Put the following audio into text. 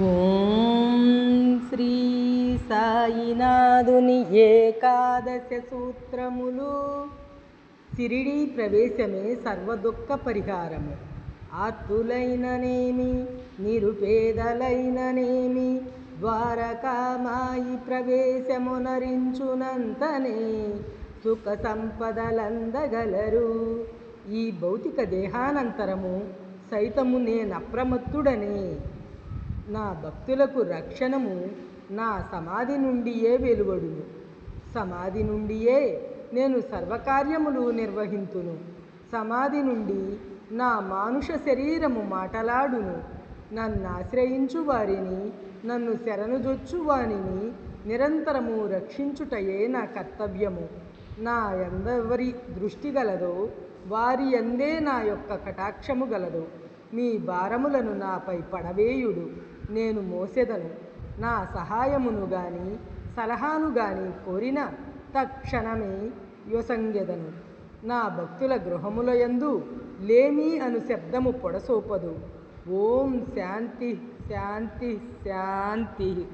ఓం శ్రీ సాయినాథుని ఏకాదశ సూత్రములు. సిరిడి ప్రవేశమే సర్వదుఃఖ పరిహారము. ఆత్తులైననేమి నిరుపేదలైననేమి ద్వారకామాయి ప్రవేశమునరించునంతనే సుఖ సంపదలందగలరు. ఈ భౌతిక దేహానంతరము సైతము నేనప్రమత్తుడనే. నా భక్తులకు రక్షణము నా సమాధి నుండియే వెలువడును. సమాధి నుండియే నేను సర్వకార్యములు నిర్వహింతును. సమాధి నుండి నా మానుష శరీరము మాటలాడును. నన్ను ఆశ్రయించు వారిని నన్ను శరణుజొచ్చు వానిని నిరంతరము రక్షించుటయే నా కర్తవ్యము. నా ఎందెవరి దృష్టి గలదో వారి అందే నా యొక్క కటాక్షము గలదు మీ భారములను నాపై పడవేయుడు. నేను మోసెదను. నా సహాయమును గాని సలహాను గాని కోరిన తక్షణమే యొసంగెదను. నా భక్తుల గృహముల యందు లేమి అను శబ్దము పొడసోపదు. ఓం శాంతి శాంతి శాంతి.